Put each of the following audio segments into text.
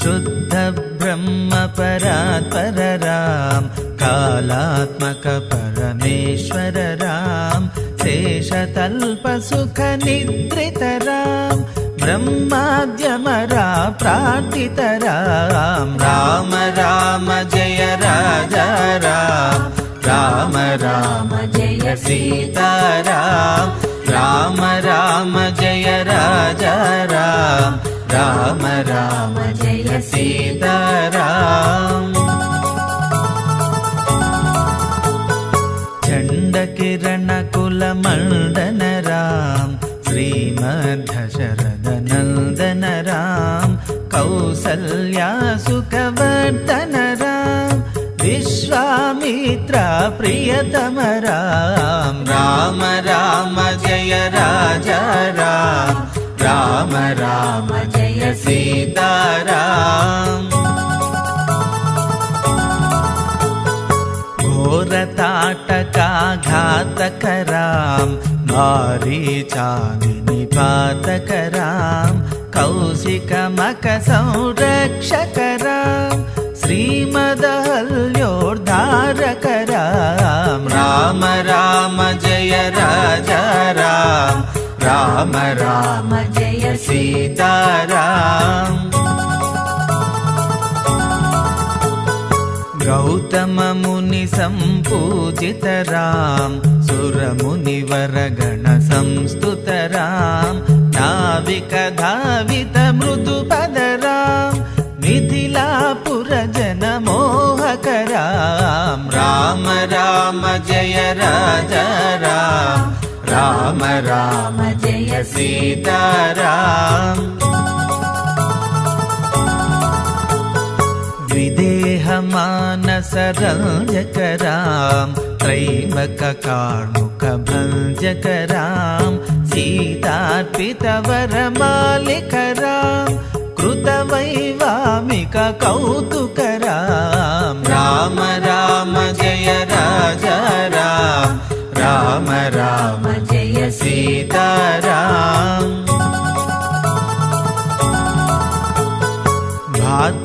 शुद्धब्रह्म परात् पर राम कालात्मक परमेश्वर राम शेषतल्पसुखनिद्रितराम ब्रह्माध्यमरा प्रार्थितराम राम राम जय राजराम राम राम जय सीताराम राम राम जय राजरा రామ రామ జయ సీతారాం. చండకిరణకుల మండన రాం శ్రీమధ శరద నందన రాం కౌసల్యాసుకవర్ధన రాం విశ్వామిత్ర ప్రియతమ రామ రామ రామ జయ రాజ రామ రామ రామ జయ సీతారాం. ఘోరతాటకా ఘాతకరాం మారీచాని పాతకరాం కౌశికమక సంరక్షకరాం శ్రీమదహల్యోర్ధారకరాం రామ రామ జయ రాజా రామ రామ రామ జయ సీతారామ గౌతమ ముని సంపూజిత రాం సురముని వరగణ సంస్థుత రామ నావిక ధావిత మృదు పద రామ మిథిలా పుర జన మోహక రామ రామ రామ జయ రాజ రామ राम राम जय सीताराम विदेहमानसरञ्जकरां त्रैमककार्मुकभञ्जकरां सीतार्पितवरमालिकरां कृतवैवामिककौतुकरां राम राम जय राजा राम राम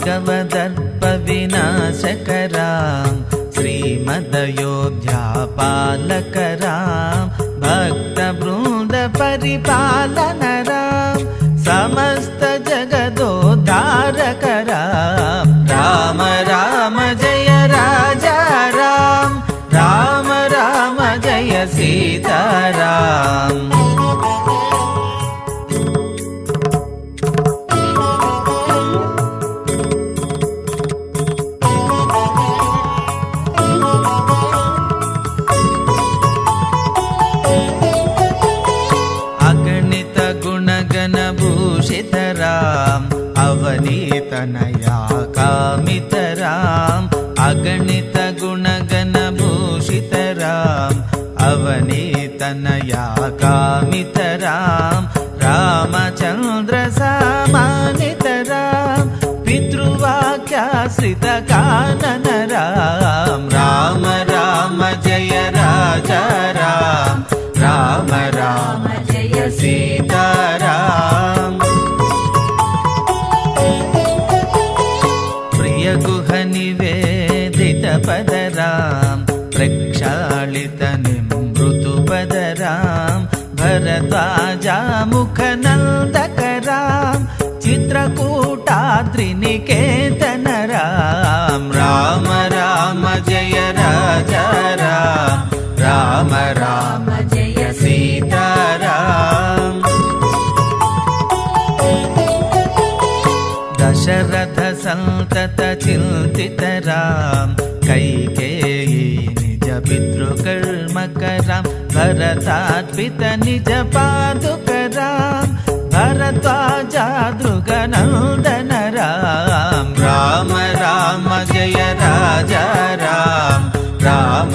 भार्गवदर्पविनाशकरां श्रीमदयोध्यापालकरां भक्तवृन्दपरिपालनरां समस्तजगदोद्धारकरां राम राम जय राजा राम राम राम जय सीताराम तनया कामितराम् अगणितगुणगणभूषितराम् अवनीतनया कामितराम् रामचन्द्रसामानितराम् पितृवाक्याश्रितकाननराम् राम राम जय राजा राम राम जय सीता తాజాముఖనందకరాం చిత్రకూటాద్రినికేతన రామ రామ రామ జయ రాజా రామ రామ రామ జయ సీతారాం. దశరథ సంతత చింతిత రామ కైకేయీ पितृकर्मकरां भरतार्पित निज पादुकरां भरद्वाजादृगनन्दन राम राम राम जय राजा राम राम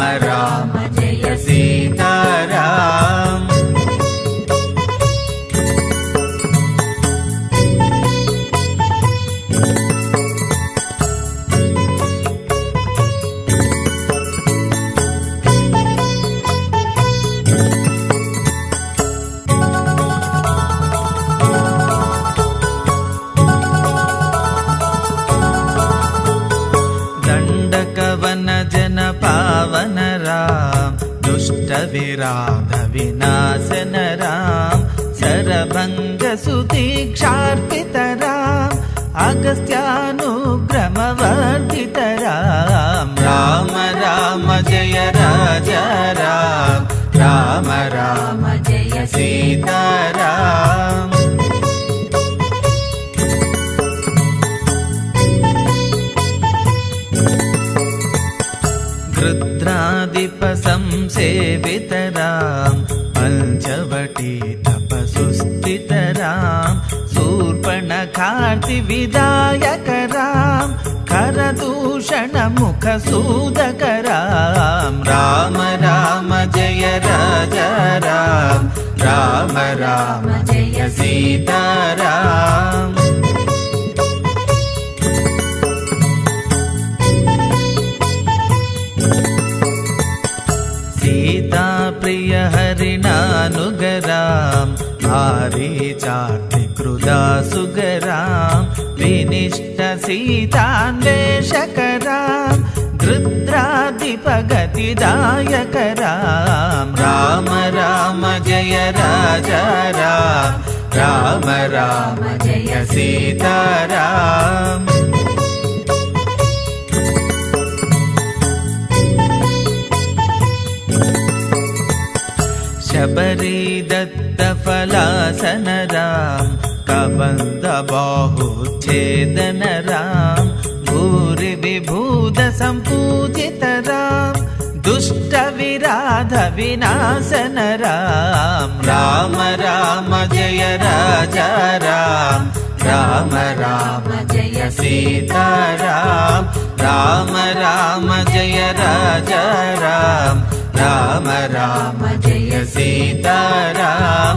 అగస్త్యానుగ్రమవర్ధిత రామ్ రామ రామ జయ రాజ రామ్. రామ రామ జయ సీతారాం గృద్రాదిప సంసేవితరాం శూర్పణఖార్తి విదాయకరాం కరదూషణ ముఖ సూదకరాం రామ. రామ జయ రాజ రామ. రామ आरीचार्तिकृदा सुगराम् विनिष्ट सीतान्वेषकराम् गृद्रादिपगतिदायकराम् राम राम जय राज राम राम राम जय सीताराम शबरीदत्तफलासनराम् कबन्धबाहुच्छेदनराम् भूरि विभूतसम्पूजितराम् दुष्टविराध विनाशन राम राम राम जय राज राम राम राम जय सीताराम राम राम जय राज राम राम राम जय सीताराम राम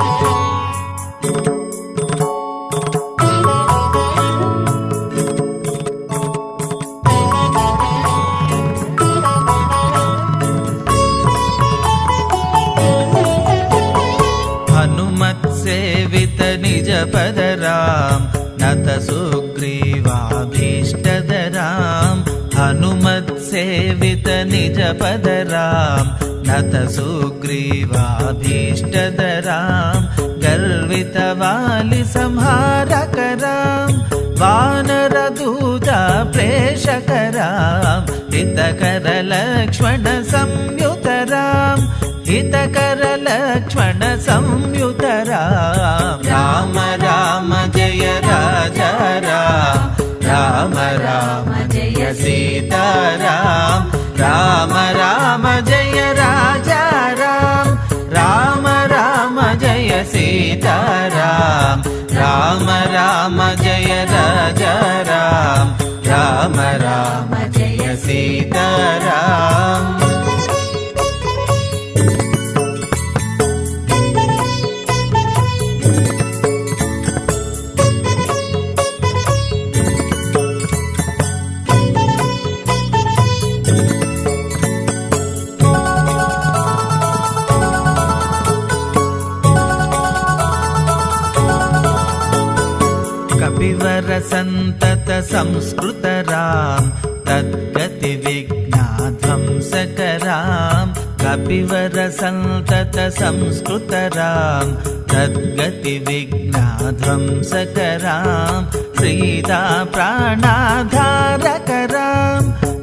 गर्वितवालि संहारकराम् वानरदूता प्रेषकराम् हितकर लक्ष्मण संयुतराम् हितकर लक्ष्मण संयुत राम राम राम जय राज राम राम राम जय सीताराम राम राम जय सीताराम राम राम जय राजा राम। राम राम कपिवर सन्तत संस्कृत राम तद्गति विघ्नाध्वंसकराम् कपिवर सन्तत संस्कृत राम तद्गति विघ्नाध्वंसकराम् सीता प्राणाधारकराम्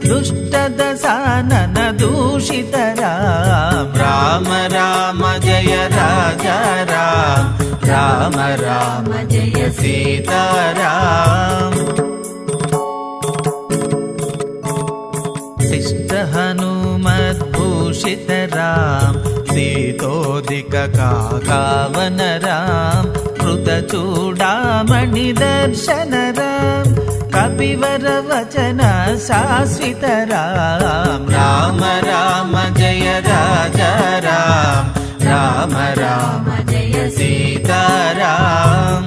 दुष्टदशानन दूषितराम राम राम जय राजा राम రామ రామ జయ సీతారామ శిష్ట హనుమద్భూషిత రామ సీతోదిక కావన రామ కృత చూడామణి దర్శన రామ కపివర వచన శాశ్వత రామ రామ రామ జయ రాజ రామ రామ రామ సీతారాం.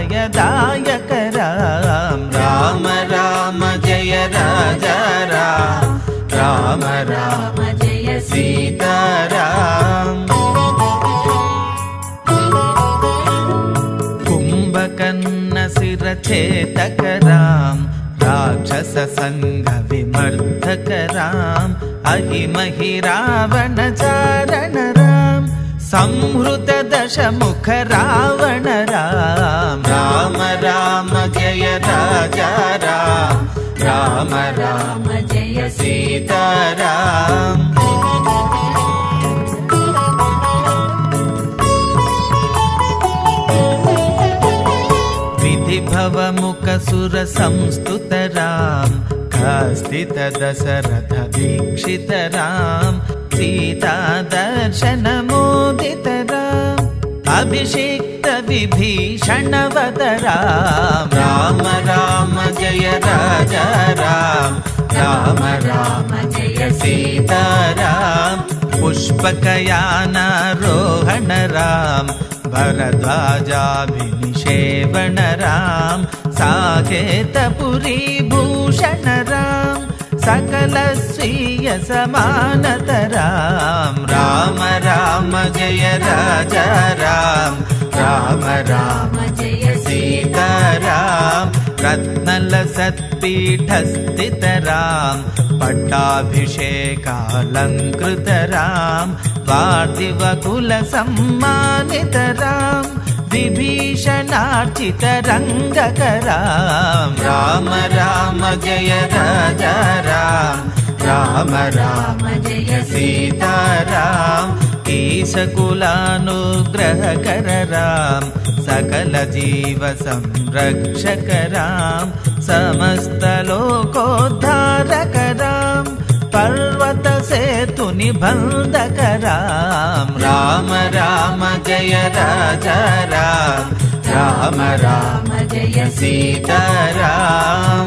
విభీషణాభయదాయకరాం రామ రామ జయ రాజా రామ రామ రామ జయ సీతారాం. కుంభకన్న శిరచేతకరాం రాక్షస సంగ విమర్ధకరాం. అహిమహి రావణ చారణ రాం సంహృత దశముఖ రావణ రాం రామ. రామ జయ రాజా రామ. రామ రామ జయ సీతారాం విధి భవముఖ సుర సంస్తుత రాం కాస్తిత దశరథ దీక్షిత రాం సీతా దర్శన మోదిత రాం అభిషిక్త విభీషణ వద రాం రామ రామ జయ రాజా రామ రామ రామ జయ సీతారాం. పుష్పకయానారోహణ రాం భరద్వాజాభినిషేవణ రాం సాకేతపురీ భూషణ రాం సకల స్వీయ సమానత రాం రామ రామ జయ రాజా రామ రామ రామ జయ సీతారాం. రత్నల సత్పీఠస్థితరాం. పట్టాభిషేకాలంకృతరాం. పార్థివకుల సమ్మానితరాం. విభీషణార్చితరంగకరాం రామ రామ జయ రాజా రామ రామ రామ జయ సీతారాం ఈశకులానుగ్రహకర రాం సకల జీవ సంరక్షక రాం సమస్త లోకోద్ధారక రాం పర్వత సేతు నిబంధక రాం రామ రామ జయ రాజా రామ రామ రామ జయ సీతారాం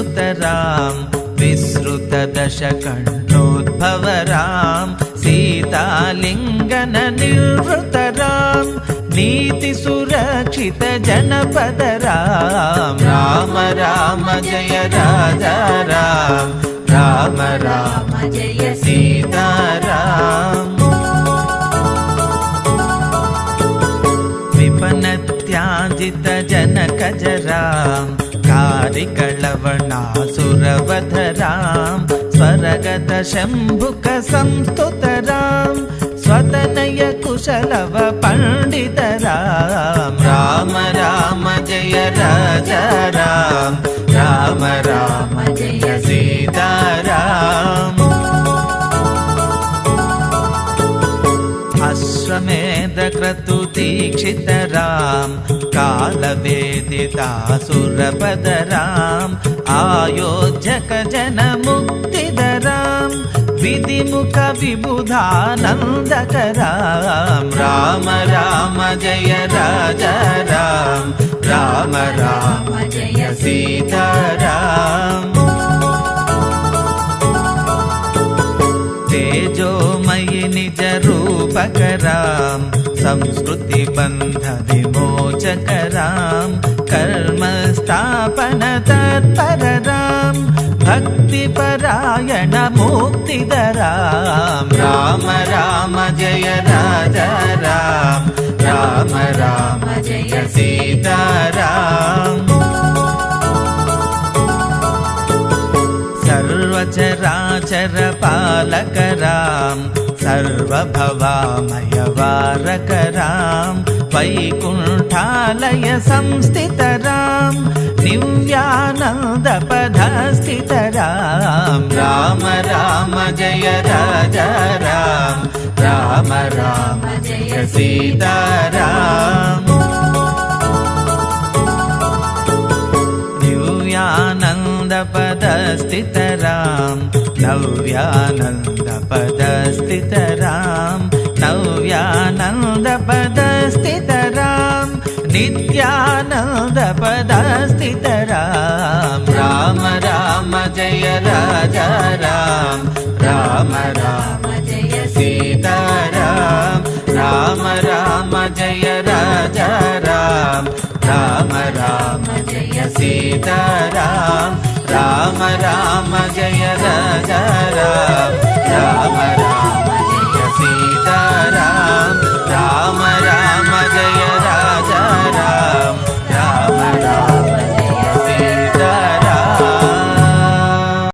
संस्तुतरां विसृतदशकण्ठोद्भवरां सीतालिङ्गन निर्वृतरां नीतिसुरक्षितजनपदरां राम राम जय राजा राम राम राम జయ सीताराम विपनत्याजित जनकजरां कारिकळवणासुरवधरां स्वरगत शम्भुक संस्तुतरां स्वतनय कुशलव पण्डितरां राम राम जय राजा राम राम राम जय सीताराम अश्वमेधक्रतुतीक्षितरां कालवेदितासुरपदरां आयोजकजनमुक्तिदरां विधिमुख विबुधानन्दकरां राम राम जय राजा राम राम राम जय सीताराम तेजोमयि निज रूपकरां संस्कृति बन्ध विमोचकरां कर्म स्थापन तत्पररां भक्तिपरायण मुक्तिदरां राम राम जय राजा राम राम राम जय सीताराम सर्वचराचर सर्वभवामयवारक रां वैकुण्ठालय संस्थितरां दिव्यानन्दपधस्थितरां राम राम जय राजा राम राम राम जय सीताराम दिव्यानन्दपदस्थितराम् नव्यानन्दपदस्थितरां नव्यानन्दपदस्थितरां नित्यानन्दपदस्थितरां राम राम जय राजा राम राम राम जय सीताराम राम राम जय राजा राम రామ రామ జయ సీతారామ రామ రామ జయ రామ రామ